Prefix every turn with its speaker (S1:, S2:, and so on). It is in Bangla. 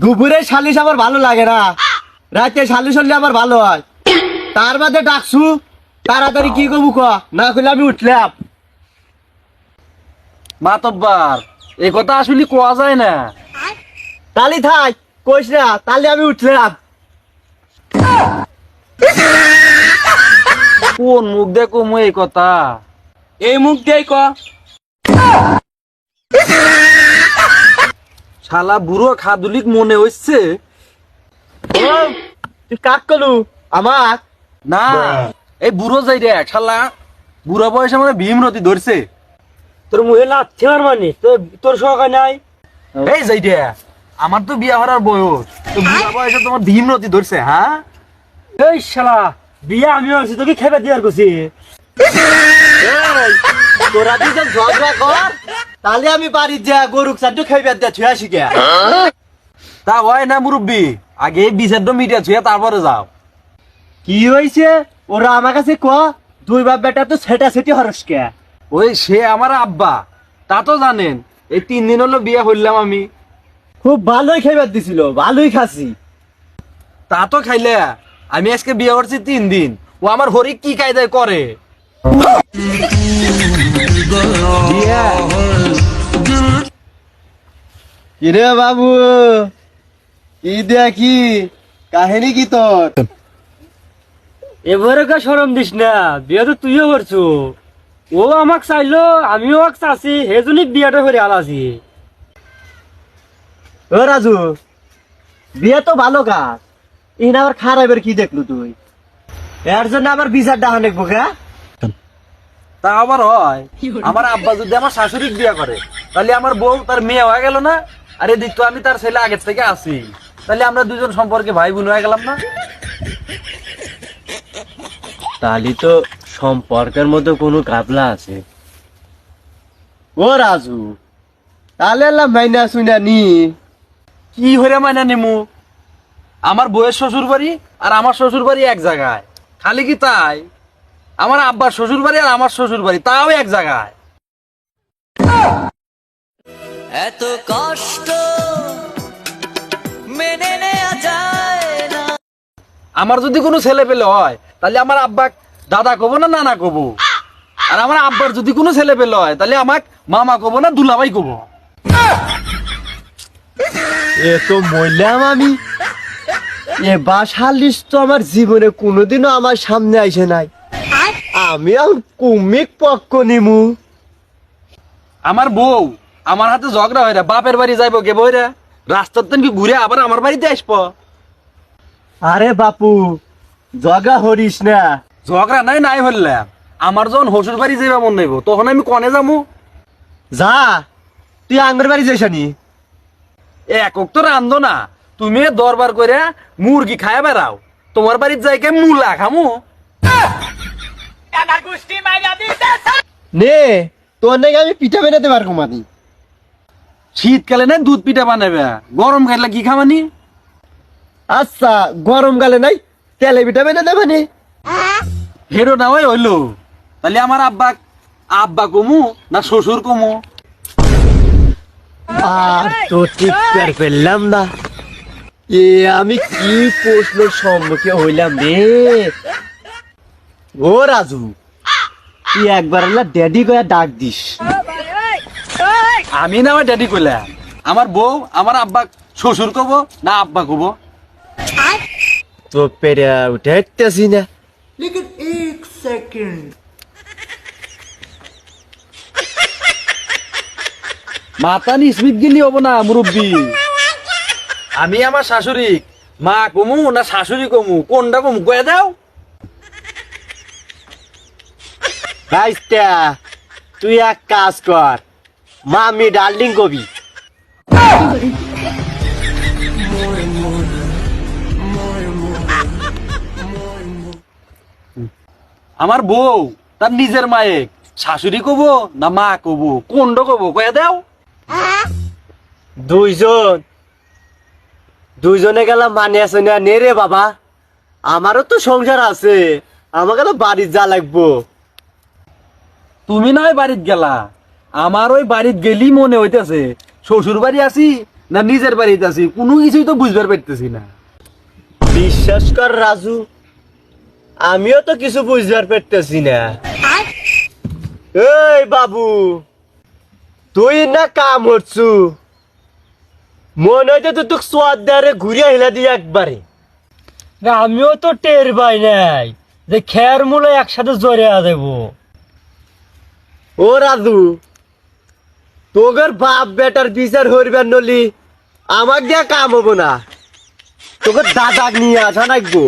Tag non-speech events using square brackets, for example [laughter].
S1: দুপুরে সালিশ আমার ভালো লাগে না। রাতে সালিশ হলে আমার ভালো হয়। তার বাদে ডাকছু তাড়াতাড়ি কি করব ক? না করলে আমি উঠলাম।
S2: মাতব্বার এই কথা আসলে কোয়া যায় না।
S1: তালি থাক কইস না তাহলে আমি উঠলাম।
S2: কোন মুখ দেখো মু এই কথা?
S1: এই মুখ দিয়ে ক।
S2: শালা বুড়ো খাদুলিক মনে হচ্ছে
S1: তুই কাক কলু? আমার?
S2: না। এই বুড়ো যাই রে শালা। বুড়ো বয়সে মানে ভীম নদী ধরছে।
S1: তোর লাথি মার মানে? তোর শখ নাই?
S2: এই যাই রে আমার তো বিয়া হওয়ার বয়স। তো বুড়ো বয়সে তোমার ভীম নদী ধরছে হ্যাঁ?
S1: এই শালা বিয়ে আমি আছি তোকে খেপে দিয়ার করছি তোরা দুজন ঝগড়া কর। তাহলে আমি বাড়ি যা গরুক চারটু খেয়ে দিয়া ছুঁয়া শিখে
S2: তা হয় না মুরব্বী। আগে বিচার মিডিয়া ছুঁয়ে তারপরে যাও।
S1: কি হয়েছে ওরা আমার কাছে ক দুই বাপ বেটা তো সেটা সেটি হরসকে
S2: ওই সে আমার আব্বা তা তো জানেন এই তিন দিন হলো বিয়ে হইলাম আমি।
S1: খুব ভালোই খেয়ে দিছিল ভালোই খাসি।
S2: তা তো খাইলে আমি আজকে বিয়ে করছি তিন দিন। ও আমার হরি কি কায়দায় করে? [laughs]
S1: কিরে বাবু? কি দেখি? কাহিনী কি তোর? এবারে কা সরম দিস না বিয়ে তো তুইও করছ। ও আমাক চাইলো আমিও ওকে চাচ্ছি সেজন্যই বিয়েটা করে আলাসি ও রাজু বিয়ে তো ভালো কাজ। ইন আবার খারাপের কি দেখলু তুই? এর জন্য আমার বিচার ডাহা দেখব কে?
S2: তা আবার হয়। আমার আব্বা যদি আমার শাশুড়ি বিয়ে করে তাহলে আমার বউ তার মেয়ে হয়ে গেল না? আর এদিক তো আমি তার ছেলে আগের থেকে আছি। তাহলে আমরা দুজন সম্পর্কে ভাই বোন হয়ে গেলাম না?
S1: তাহলে তো সম্পর্কের মধ্যে কোনো কাবলা আছে। ও রাজু তাহলে মাইনা শুনা নি।
S2: কি হইরে মাইনা নিমু? আমার বউয়ের শ্বশুর বাড়ি আর আমার শ্বশুর বাড়ি এক জায়গায়। খালি কি তাই? আমার আব্বার শ্বশুর বাড়ি আর আমার শ্বশুর বাড়ি তাও এক জায়গায়।
S3: এত কষ্ট মেনে নেওয়া যায় না।
S2: আমার যদি কোনো ছেলে পেলে হয় তাহলে আমার আব্বা দাদা কব না নানা কব? আর আমার আব্বার যদি কোনো ছেলে পেলে হয় তাহলে আমাক মামা কব না দুলাভাই কব?
S1: এ তো বললাম আমি। এ বাসার লিস্ট তো আমার জীবনে কোনোদিনও আমার সামনে আইসে নাই। আমি আর কুমিক পক্ষ নিমু।
S2: আমার বউ আমার হাতে ঝগড়া হয় রে বাপের বাড়ি যাইব কে বইরে। রাস্তার তেন কি ঘুরে আবার আমার বাড়িতে আসব।
S1: আরে বাপু জগা হরিস না।
S2: ঝগড়া নাই নাই হইলে। আমার যখন হসুর বাড়ি যাইবা মন নাইব তখন আমি কনে যামু?
S1: যা তুই আঙ্গর বাড়ি যাইস নি?
S2: একক তো রান্ধো না তুমি দরবার করে মুরগি খায় বেড়াও। তোমার বাড়ির যাইকে মুলা খামু।
S1: নে তোর নাকি আমি পিঠা বেনাতে পারব মানি
S2: শীতকালে না দুধ পিঠা বানাবে গরম খাইলে কি খাবানি
S1: আচ্ছা গরমকালে নাই তেলে পিঠা বেনাতে মানে
S2: হেরো না ওই হইল। তাহলে আমার আব্বা আব্বা কমু না শ্বশুর কমু?
S1: আর তো ঠিক পার পেলাম না। এ আমি কি প্রশ্ন সম্মুখে হইলাম রে? ও রাজু তুই একবার ড্যাডি করে ডাক দিস।
S2: আমি না আমার ড্যাডি কইলাম আমার বউ আমার আব্বা শ্বশুর কব না আব্বা কব
S1: তো পেরে উঠে আসতেছি না।
S2: মাতা নিসমিত গেলি হব না মুরব্বী। আমি আমার শাশুড়ি। মা কমু না শাশুড়ি কমু? কোনটা কমু? কয়ে দাও।
S1: তুই এক কাজ কর। মামি ডার্লিং কবি।
S2: আমার বউ তার নিজের মায়ে। শাশুড়ি কব না মা কব? কোনটা কব? কয়ে দাও।
S1: দুইজন। দুইজনে গেলাম মানে আছে না নে রে বাবা। আমারও তো সংসার আছে। আমাকে তো বাড়ি যা লাগবো।
S2: তুমি নয় বাড়িত গেলা। আমার ওই বাড়িত গেলি মনে হইতেছে শ্বশুর বাড়ি আছি না নিজের বাড়িতে আছি কোনো কিছুই তো বুঝবার পারতেছি না।
S1: বিশ্বাস কর রাজু আমিও তো কিছু বুঝবার পারতেছি না। এই বাবু তুই না কাম হচ্ছু মনে হইতে তো তোকে সোয়াদ দেয়ারে ঘুরে আহিলা দিয়ে একবারে।
S4: না, আমিও তো টের পাই নাই যে খের মূলে একসাথে জড়িয়ে দেব।
S1: ও রাজু তোগের বাপ বেটার বিচার হইবার নলি আমার দিয়ে কাম হব না। তোকে দাদাক নিয়ে আসা নাকবো